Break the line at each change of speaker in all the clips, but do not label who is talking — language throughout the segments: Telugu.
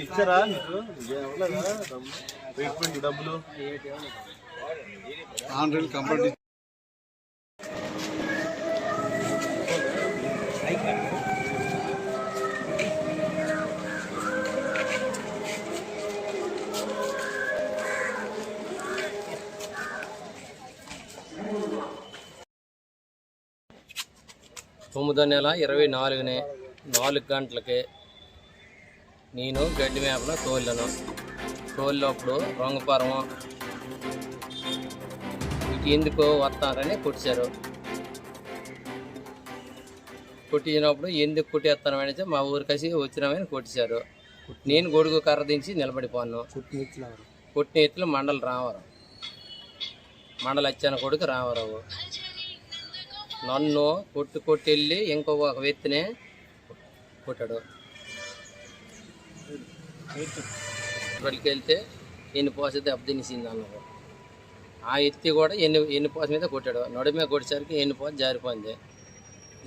ఇచ్చారా నీకు? ఇవ్వలేదా ట్రీట్మెంట్ డబ్బులు?
ఆన్లైన్ కంప్లీట్
తొమ్మిదో నెల ఇరవై నాలుగునే నాలుగు గంటలకి నేను గడ్డి మేపలో తోళ్ళను తోలినప్పుడు రంగుపరం ఇటు ఎందుకు వస్తారని కొట్టారు కొట్టించినప్పుడు ఎందుకు కొట్టేస్తాను అనేసి మా ఊరికసి వచ్చినామని కొట్టేశారు నేను గొడుగు కర్ర దించి నిలబడిపోను. కొట్టిన ఎత్తులు మండల రామవరం మండల అచ్చాన కొడుకు రామారావు నన్ను కొట్టు కొట్టి వెళ్ళి ఇంకొక వ్యక్తిని కొట్టాడు. ఇక్కడికి వెళ్తే ఎన్ని పోస దెబ్బ తినేసింది అన్నారు ఆ ఎత్తి కూడా ఎన్ని ఎన్ని పోస మీద కొట్టాడు. నడు మీద కొట్టేసరికి ఎన్ని పోస జారిపోయింది.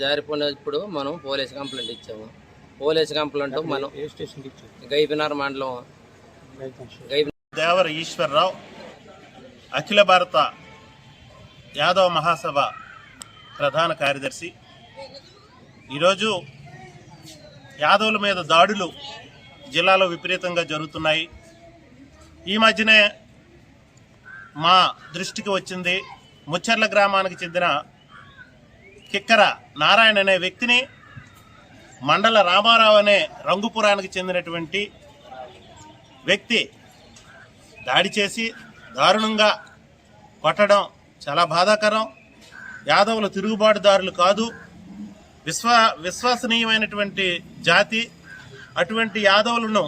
జారిపోయినప్పుడు మనం పోలీస్ కంప్లైంట్ ఇచ్చాము. పోలీస్ కంప్లైంట్ మనం గైపినార్ మండలం.
దేవర ఈశ్వరరావు అఖిల భారత యాదవ మహాసభ ప్రధాన కార్యదర్శి. ఈరోజు యాదవుల మీద దాడులు జిల్లాలో విపరీతంగా జరుగుతున్నాయి. ఈ మధ్యనే మా దృష్టికి వచ్చింది. ముచ్చర్ల గ్రామానికి చెందిన కిక్కర నారాయణ అనే వ్యక్తిని మండల రామారావు అనే రంగుపురానికి చెందినటువంటి వ్యక్తి దాడి చేసి దారుణంగా కొట్టడం చాలా బాధాకరం. యాదవులు తిరుగుబాటుదారులు కాదు. విశ్వ విశ్వసనీయమైనటువంటి జాతి అటువంటి యాదవులను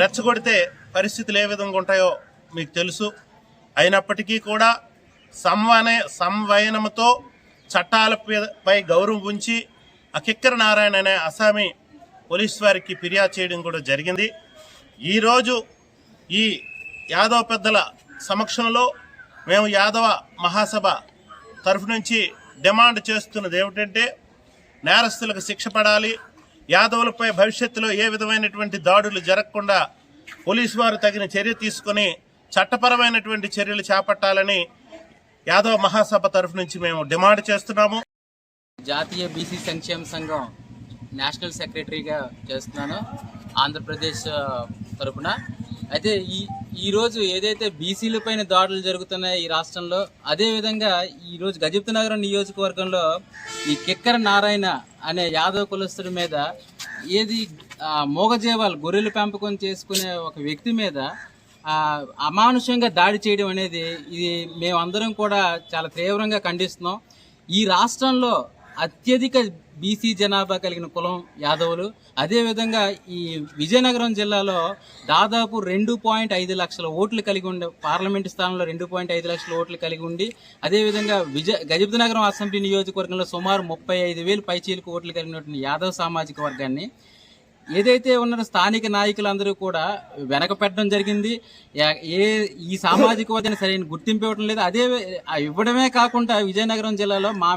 రెచ్చగొడితే పరిస్థితులు ఏ విధంగా ఉంటాయో మీకు తెలుసు. అయినప్పటికీ కూడా సంవనే సంవయనముతో చట్టాలపై గౌరవం ఉంచి అకిక్కర నారాయణ అనే అసామి పోలీస్ వారికి ఫిర్యాదు చేయడం కూడా జరిగింది. ఈరోజు ఈ యాదవ పెద్దల సమక్షంలో మేము యాదవ మహాసభ తరఫు నుంచి డిమాండ్ చేస్తున్నది ఏమిటంటే నేరస్తులకు శిక్ష పడాలి. యాదవులపై భవిష్యత్తులో ఏ విధమైనటువంటి దాడులు జరగకుండా పోలీసు వారు తగిన చర్య తీసుకొని చట్టపరమైనటువంటి చర్యలు చేపట్టాలని యాదవ మహాసభ తరఫు నుంచి మేము డిమాండ్ చేస్తున్నాము.
జాతీయ బీసీ సంక్షేమ సంఘం నేషనల్ సెక్రటరీగా చేస్తున్నాను. ఆంధ్రప్రదేశ్ తరఫున తరపున అయితే ఈ ఈరోజు ఏదైతే బీసీల పైన దాడులు జరుగుతున్నాయి ఈ రాష్ట్రంలో అదేవిధంగా ఈరోజు గజప్త నగరం నియోజకవర్గంలో ఈ కిక్కర నారాయణ అనే యాదవ కులస్తుడి మీద ఏది ఆ, మూగజీవాలు గొర్రెలు పెంపకం చేసుకునే ఒక వ్యక్తి మీద అమానుష్యంగా అమానుషంగా దాడి చేయడం అనేది ఇది మేమందరం కూడా చాలా తీవ్రంగా ఖండిస్తున్నాం. ఈ రాష్ట్రంలో అత్యధిక బీసీ జనాభా కలిగిన కులం యాదవులు. అదేవిధంగా ఈ విజయనగరం జిల్లాలో దాదాపు రెండు పాయింట్ ఐదు లక్షల ఓట్లు కలిగి ఉండే పార్లమెంటు స్థానంలో రెండు పాయింట్ ఐదు లక్షల ఓట్లు కలిగి ఉండి అదేవిధంగా విజయ గజపతినగరం అసెంబ్లీ నియోజకవర్గంలో సుమారు ముప్పై ఐదు వేలు పైచీలకు ఓట్లు కలిగినటువంటి యాదవ్ సామాజిక వర్గాన్ని. ఏదైతే ఉన్న స్థానిక నాయకులందరూ కూడా వెనక పెట్టడం జరిగింది. ఏ ఈ సామాజిక వర్గాన్ని సరైన గుర్తింపు ఇవ్వడం లేదు. అదే ఇవ్వడమే కాకుండా విజయనగరం జిల్లాలో మా